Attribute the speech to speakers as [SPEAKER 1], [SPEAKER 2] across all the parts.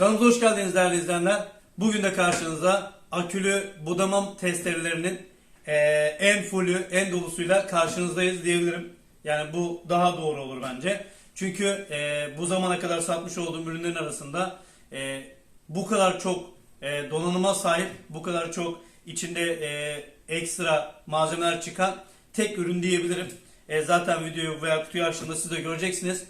[SPEAKER 1] Kanalımıza hoş geldiniz değerli izleyenler. Bugün de karşınızda akülü budamam testerelerinin eee, en fullü, en dolusuyla karşınızdayız diyebilirim. Yani bu daha doğru olur bence. Çünkü eee, bu zamana kadar satmış olduğum ürünlerin arasında eee, bu kadar çok eee, donanıma sahip, bu kadar çok içinde eee, ekstra malzemeler çıkan tek ürün diyebilirim. E, zaten videoyu veya kutuyu açtığımda siz de göreceksiniz.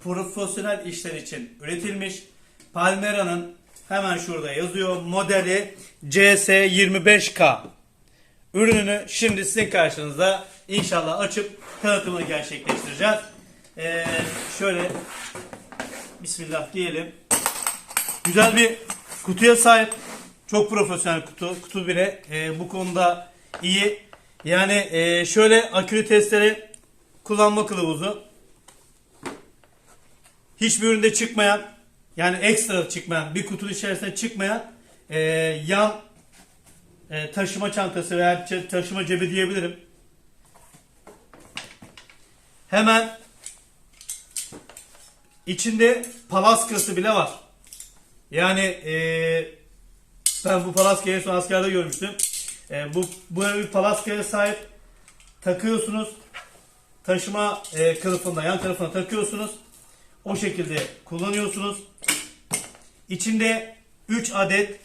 [SPEAKER 1] Profesyonel işler için üretilmiş. Palmera'nın hemen şurada yazıyor. Modeli CS25K. Ürününü şimdi sizin karşınızda inşallah açıp tanıtımını gerçekleştireceğiz. E, şöyle Bismillah diyelim. Güzel bir kutuya sahip. Çok profesyonel kutu. Kutu bile e, bu konuda iyi. Yani e, şöyle akülü testleri kullanma kılavuzu. Hiçbir üründe çıkmayan yani ekstra çıkmayan bir kutunun içerisinde çıkmayan e, yan e, taşıma çantası veya taşıma cebi diyebilirim. Hemen içinde palaskası bile var. Yani e, ben bu palaskayı en son askerde görmüştüm. E, bu böyle bir palaskaya sahip takıyorsunuz. Taşıma e, kılıfında yan tarafına takıyorsunuz. O şekilde kullanıyorsunuz. İçinde 3 adet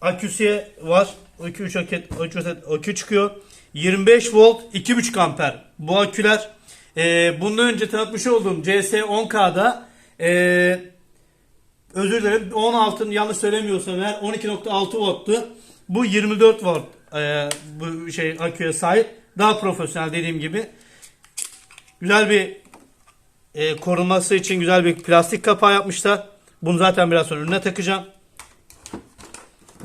[SPEAKER 1] aküsü var. 2 3 adet, 3 adet akü çıkıyor. 25 volt 2,5 amper bu aküler. E, bundan önce tanıtmış olduğum CS10K'da e, özür dilerim 16'ın yanlış söylemiyorsam eğer 12.6 volttu. Bu 24 volt e, bu şey aküye sahip. Daha profesyonel dediğim gibi. Güzel bir e, korunması için güzel bir plastik kapağı yapmışlar. Bunu zaten biraz sonra önüne takacağım.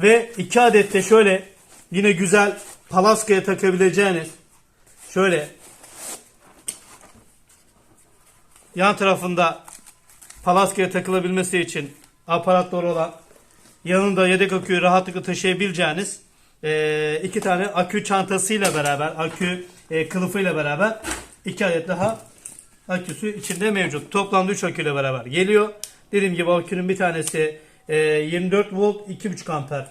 [SPEAKER 1] Ve iki adet de şöyle yine güzel palaskaya takabileceğiniz şöyle yan tarafında palaskaya takılabilmesi için aparatları olan yanında yedek aküyü rahatlıkla taşıyabileceğiniz e, iki tane akü çantasıyla beraber akü e, kılıfıyla beraber iki adet daha aküsü içinde mevcut. Toplamda 3 aküyle beraber geliyor. Dediğim gibi akünün bir tanesi e, 24 volt 2,5 amper.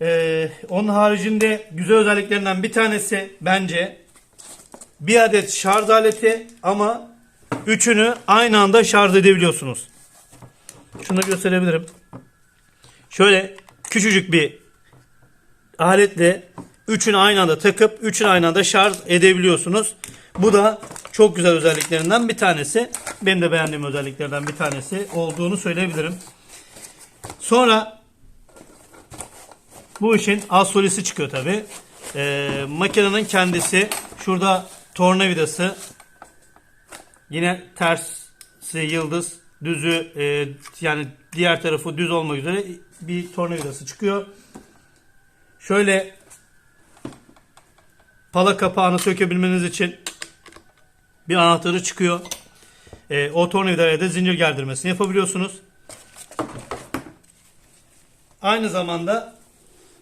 [SPEAKER 1] E, onun haricinde güzel özelliklerinden bir tanesi bence bir adet şarj aleti ama üçünü aynı anda şarj edebiliyorsunuz. Şunu gösterebilirim. Şöyle küçücük bir aletle üçünü aynı anda takıp üçünü aynı anda şarj edebiliyorsunuz. Bu da çok güzel özelliklerinden bir tanesi. Benim de beğendiğim özelliklerden bir tanesi olduğunu söyleyebilirim. Sonra bu işin asolisi çıkıyor tabi. Ee, makinenin kendisi şurada tornavidası yine tersi yıldız düzü e, yani diğer tarafı düz olmak üzere bir tornavidası çıkıyor. Şöyle pala kapağını sökebilmeniz için bir anahtarı çıkıyor. E, o tornavidaya da zincir gerdirmesini yapabiliyorsunuz. Aynı zamanda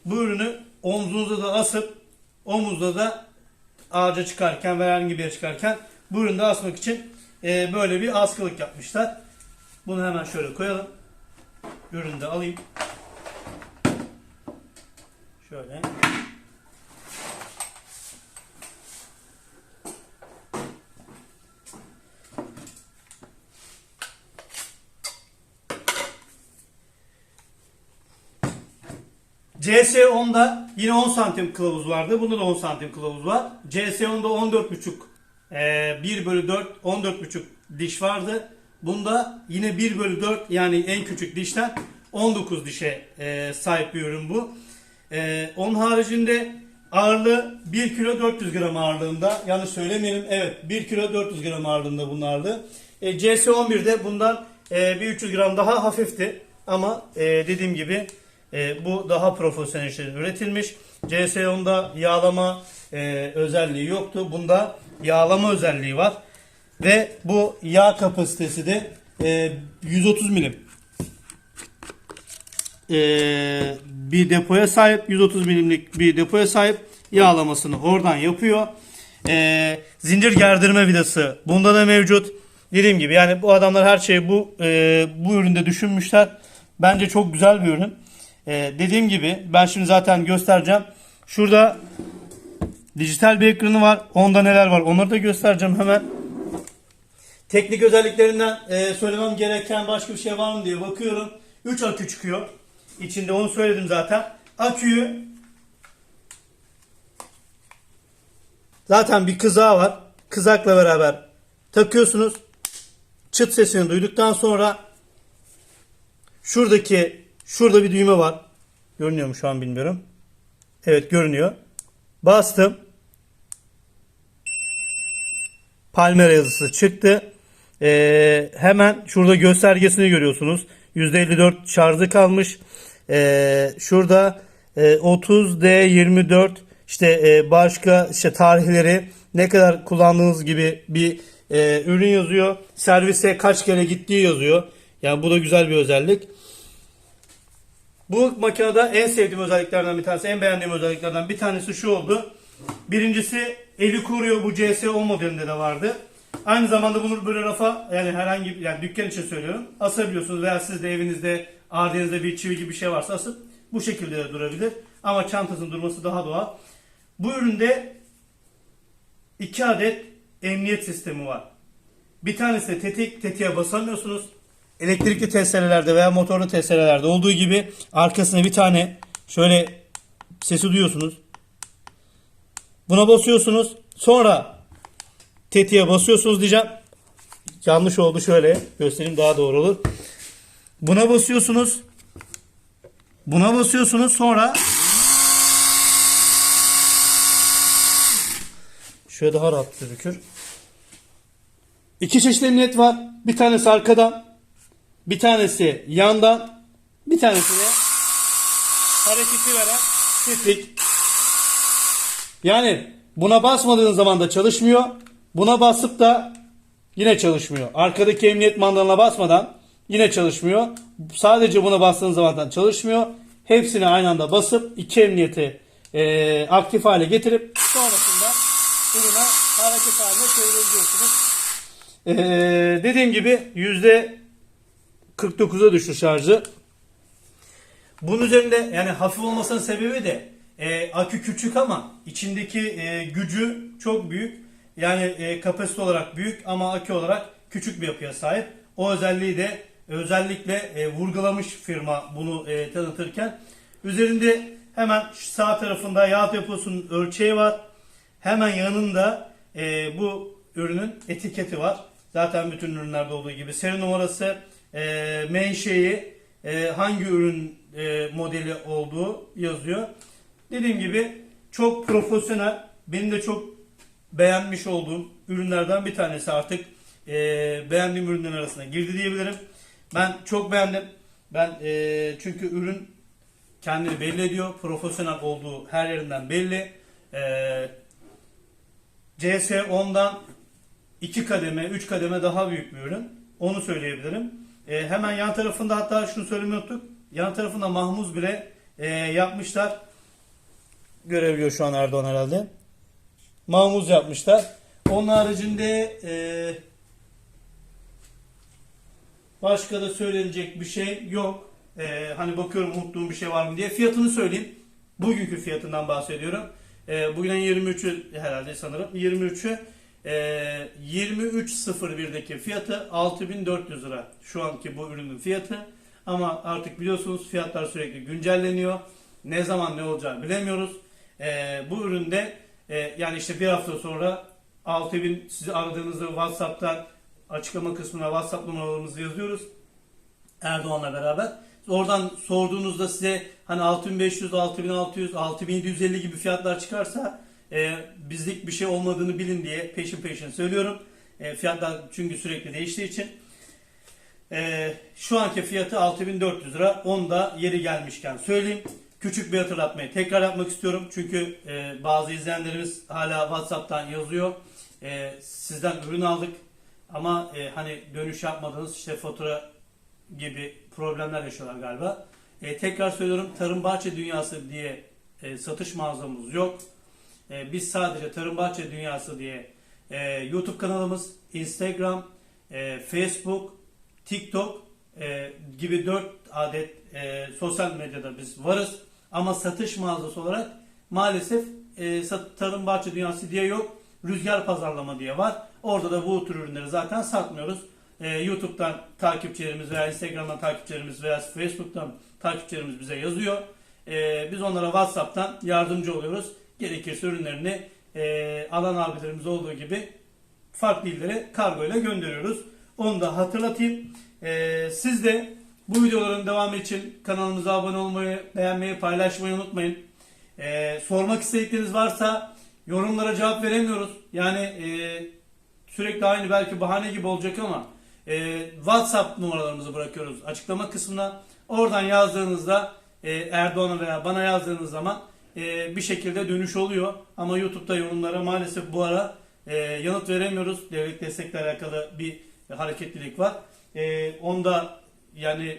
[SPEAKER 1] bu ürünü omzunuza da asıp omuzda da ağaca çıkarken veya herhangi bir yere çıkarken bu ürünü de asmak için e, böyle bir askılık yapmışlar. Bunu hemen şöyle koyalım. Ürünü de alayım. Şöyle. CS10'da yine 10 santim kılavuz vardı. Bunda da 10 santim kılavuz var. CS10'da 14.5 e, 1 bölü 4 14.5 diş vardı. Bunda yine 1 bölü 4 yani en küçük dişten 19 dişe e, sahip bir ürün bu. E, onun haricinde ağırlığı 1 kilo 400 gram ağırlığında. Yanlış söylemeyelim. Evet 1 kilo 400 gram ağırlığında bunlardı. E, CS11'de bundan bir 300 gram daha hafifti. Ama dediğim gibi e, bu daha profesyonel işlerin üretilmiş. CS10'da yağlama e, özelliği yoktu. Bunda yağlama özelliği var. Ve bu yağ kapasitesi de e, 130 milim. E, bir depoya sahip 130 milimlik bir depoya sahip yağlamasını oradan yapıyor. E, zincir gerdirme vidası bunda da mevcut. dediğim gibi yani bu adamlar her şeyi bu e, bu üründe düşünmüşler. Bence çok güzel bir ürün. E, dediğim gibi ben şimdi zaten göstereceğim. Şurada dijital bir ekranı var. Onda neler var onları da göstereceğim hemen. Teknik özelliklerinden e, söylemem gereken başka bir şey var mı diye bakıyorum. 3 akü çıkıyor. İçinde onu söyledim zaten. Aküyü zaten bir kızağı var. Kızakla beraber takıyorsunuz. Çıt sesini duyduktan sonra şuradaki şurada bir düğme var. Görünüyor mu şu an bilmiyorum. Evet görünüyor. Bastım. Palmera yazısı çıktı. Ee, hemen şurada göstergesini görüyorsunuz. %54 şarjı kalmış. Ee, şurada e, 30D24 işte e, başka işte tarihleri ne kadar kullandığınız gibi bir e, ürün yazıyor. Servise kaç kere gittiği yazıyor. Yani bu da güzel bir özellik. Bu makinede en sevdiğim özelliklerden bir tanesi, en beğendiğim özelliklerden bir tanesi şu oldu. Birincisi eli kuruyor bu CS10 modelinde de vardı. Aynı zamanda bunu böyle rafa yani herhangi yani dükkan için söylüyorum asabiliyorsunuz veya siz de evinizde ardenizde bir çivi gibi bir şey varsa asıp bu şekilde de durabilir. Ama çantasının durması daha doğal. Bu üründe iki adet emniyet sistemi var. Bir tanesi tetik, tetiğe basamıyorsunuz. Elektrikli testerelerde veya motorlu testerelerde olduğu gibi arkasına bir tane şöyle sesi duyuyorsunuz. Buna basıyorsunuz. Sonra tetiğe basıyorsunuz diyeceğim. Yanlış oldu şöyle göstereyim daha doğru olur. Buna basıyorsunuz. Buna basıyorsunuz sonra şöyle daha rahat gözükür. İki çeşit emniyet var. Bir tanesi arkadan, bir tanesi yandan, bir tanesi de hareketi veren tetik. Yani buna basmadığınız zaman da çalışmıyor. Buna basıp da yine çalışmıyor. Arkadaki emniyet mandalına basmadan yine çalışmıyor. Sadece buna bastığınız zaman çalışmıyor. Hepsini aynı anda basıp iki emniyeti e, aktif hale getirip sonrasında ürüne hareket haline çevirebiliyorsunuz. E, dediğim gibi yüzde 49'a düştü şarjı. Bunun üzerinde yani hafif olmasının sebebi de e, akü küçük ama içindeki e, gücü çok büyük. Yani e, kapasite olarak büyük ama akü olarak küçük bir yapıya sahip. O özelliği de özellikle e, vurgulamış firma bunu e, tanıtırken. Üzerinde hemen sağ tarafında yağ deposunun ölçeği var. Hemen yanında e, bu ürünün etiketi var. Zaten bütün ürünlerde olduğu gibi seri numarası, e, menşei, e, hangi ürün e, modeli olduğu yazıyor. Dediğim gibi çok profesyonel, benim de çok beğenmiş olduğum ürünlerden bir tanesi artık e, beğendiğim ürünlerin arasına girdi diyebilirim. Ben çok beğendim. Ben e, çünkü ürün kendini belli ediyor. Profesyonel olduğu her yerinden belli. E, CS10'dan 2 kademe, 3 kademe daha büyük bir ürün. Onu söyleyebilirim. E, hemen yan tarafında hatta şunu söylemeyi unuttuk. Yan tarafında mahmuz bile e, yapmışlar. Görebiliyor şu an Erdoğan herhalde. Mahmuz yapmışlar. Onun haricinde e, başka da söylenecek bir şey yok. E, hani bakıyorum unuttuğum bir şey var mı diye. Fiyatını söyleyeyim. Bugünkü fiyatından bahsediyorum. E, bugün 23'ü herhalde sanırım. 23'ü e, 23.01'deki fiyatı 6400 lira. Şu anki bu ürünün fiyatı. Ama artık biliyorsunuz fiyatlar sürekli güncelleniyor. Ne zaman ne olacağı bilemiyoruz. E, bu üründe e, yani işte bir hafta sonra 6000 sizi aradığınızda WhatsApp'tan açıklama kısmına WhatsApp numaralarımızı yazıyoruz. Erdoğan'la beraber. Oradan sorduğunuzda size hani 6500, 6600, 6750 gibi fiyatlar çıkarsa e, bizlik bir şey olmadığını bilin diye peşin peşin söylüyorum. E, fiyatlar çünkü sürekli değiştiği için. E, şu anki fiyatı 6400 lira. Onu da yeri gelmişken söyleyeyim. Küçük bir hatırlatmayı tekrar yapmak istiyorum. Çünkü e, bazı izleyenlerimiz hala WhatsApp'tan yazıyor. E, sizden ürün aldık ama e, hani dönüş yapmadınız işte fatura gibi problemler yaşıyorlar galiba. E, tekrar söylüyorum Tarım Bahçe Dünyası diye e, satış mağazamız yok. E, biz sadece Tarım Bahçe Dünyası diye e, YouTube kanalımız, Instagram, e, Facebook, TikTok e, gibi 4 adet e, sosyal medyada biz varız. Ama satış mağazası olarak maalesef e, Tarım Bahçe Dünyası diye yok. Rüzgar Pazarlama diye var. Orada da bu tür ürünleri zaten satmıyoruz. E, YouTube'dan takipçilerimiz veya Instagram'dan takipçilerimiz veya Facebook'tan takipçilerimiz bize yazıyor. E, biz onlara WhatsApp'tan yardımcı oluyoruz. Gerekirse ürünlerini e, alan abilerimiz olduğu gibi farklı illere kargo ile gönderiyoruz. Onu da hatırlatayım. E, siz de bu videoların devamı için kanalımıza abone olmayı, beğenmeyi, paylaşmayı unutmayın. E, sormak istedikleriniz varsa yorumlara cevap veremiyoruz. Yani e, sürekli aynı belki bahane gibi olacak ama e, WhatsApp numaralarımızı bırakıyoruz açıklama kısmına. Oradan yazdığınızda e, Erdoğan'a veya bana yazdığınız zaman e, bir şekilde dönüş oluyor. Ama YouTube'da yorumlara maalesef bu ara e, yanıt veremiyoruz. Devlet destekle alakalı bir hareketlilik var. E, onda yani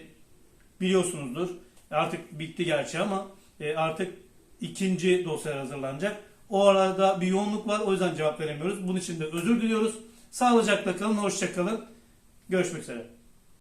[SPEAKER 1] biliyorsunuzdur. Artık bitti gerçi ama artık ikinci dosya hazırlanacak. O arada bir yoğunluk var. O yüzden cevap veremiyoruz. Bunun için de özür diliyoruz. Sağlıcakla kalın, hoşça kalın. Görüşmek üzere.